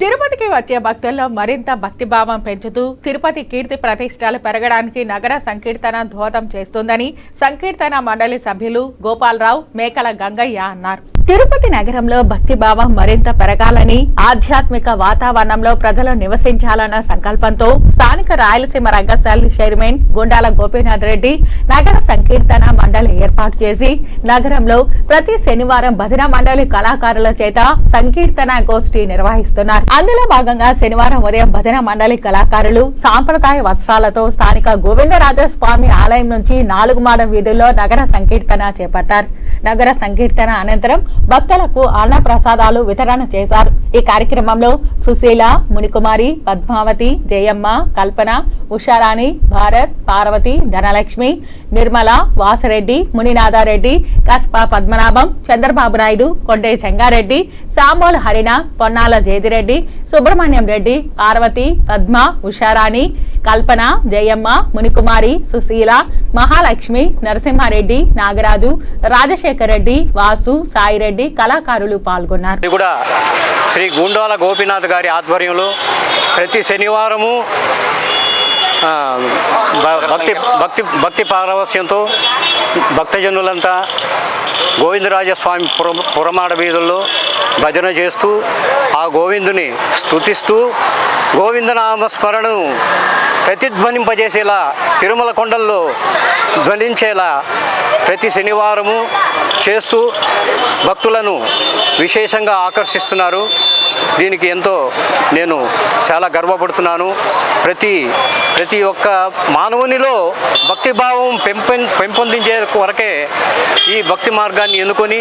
తిరుపతికి వచ్చే భక్తుల్లో మరింత భక్తిభావం పెంచుతూ తిరుపతి కీర్తి ప్రతిష్టలు పెరగడానికి నగర సంకీర్తన దోహదం చేస్తుందని సంకీర్తన మండలి సభ్యులు గోపాలరావు మేకల గంగయ్య అన్నారు. తిరుపతి నగరంలో భక్తిభావం మరింత పెరగాలని ఆధ్యాత్మిక వాతావరణంలో ప్రజలు నివసించాలన్న సంకల్పంతో స్థానిక రాయలసీమ రంగశాల చైర్మన్ గుండాల గోపీనాథ్ రెడ్డి నగర సంకీర్తన మండలి ఏర్పాటు చేసి నగరంలో ప్రతి శనివారం భజన మండలి కళాకారుల చేత సంకీర్తన గోష్ఠి నిర్వహిస్తున్నారు. అందులో భాగంగా శనివారం ఉదయం భజన మండలి కళాకారులు సాంప్రదాయ వస్త్రాలతో స్థానిక గోవిందరాజస్వామి ఆలయం నుంచి నాలుగు మాడ వీధుల్లో నగర సంకీర్తన చేపట్టారు. నగర సంకీర్తన అనంతరం భక్తులకు అన్న ప్రసాదాలు వితరణ చేశారు. ఈ కార్యక్రమంలో సుశీల మునికుమారి పద్మావతి జయమ్మ కల్పన ఉషారాణి భారత్ పార్వతి ధనలక్ష్మి నిర్మల వాసరెడ్డి మునినాథారెడ్డి కస్పా పద్మనాభం చంద్రబాబు నాయుడు కొండే చెంగారెడ్డి సాంబోల్ హరిణ పొన్నాల జేజిరెడ్డి సుబ్రహ్మణ్యం రెడ్డి పార్వతి పద్మ ఉషారాణి కల్పన జయమ్మ మునికుమారి సుశీల మహాలక్ష్మి నరసింహారెడ్డి నాగరాజు రాజశేఖర్ రెడ్డి వాసు సాయిరెడ్డి కళాకారులు పాల్గొన్నారు. కూడా శ్రీ గుండాల గోపీనాథ్ గారి ఆధ్వర్యంలో ప్రతి శనివారము భ- భక్తి భక్తి భక్తి పారవస్యంతో భక్తజనులంతా గోవిందరాజస్వామి పుర పురమాడ వీధుల్లో భజన చేస్తూ ఆ గోవిందుని స్థుతిస్తూ గోవిందనామస్మరణను ప్రతిధ్వనింపజేసేలా తిరుమల కొండల్లో ధ్వనించేలా ప్రతి శనివారము చేస్తూ భక్తులను విశేషంగా ఆకర్షిస్తున్నారు. దీనికి ఎంతో నేను చాలా గర్వపడుతున్నాను. ప్రతి ప్రతి ఒక్క మానవునిలో భక్తిభావం పెంపొందించే వరకే ఈ భక్తి మార్గాన్ని ఎన్నుకొని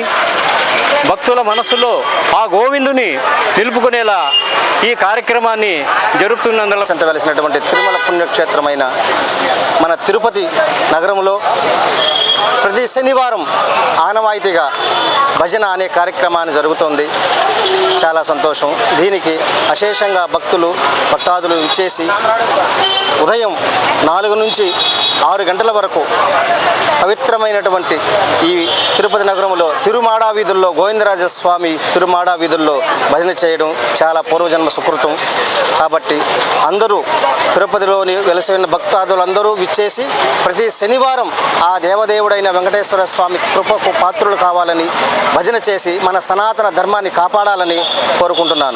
భక్తుల మనసులో ఆ గోవిందుని నిలుపుకునేలా ఈ కార్యక్రమాన్ని జరుపుతున్నందున చెంత వెలిసినటువంటి తిరుమల పుణ్యక్షేత్రమైన మన తిరుపతి నగరంలో ప్రతి శనివారం ఆనవాయితీగా భజన అనే కార్యక్రమాన్ని జరుగుతోంది. చాలా సంతోషం. దీనికి అశేషంగా భక్తులు భక్తాదులు ఇచ్చేసి ఉదయం నాలుగు నుంచి ఆరు గంటల వరకు పవిత్రమైనటువంటి ఈ తిరుపతి నగరంలో తిరుమాడా వీధుల్లో గోవిందరాజ స్వామి తిరుమాడా వీధుల్లో భజన చేయడం చాలా పూర్వజన్మ సుకృతం. కాబట్టి అందరూ తిరుపతిలోని వెలసిన భక్తాదులందరూ విచ్చేసి ప్రతి శనివారం ఆ దేవదేవుడైన వెంకటేశ్వర స్వామి కృపకు పాత్రులు కావాలని భజన చేసి మన సనాతన ధర్మాన్ని కాపాడాలని కోరుకుంటున్నాను.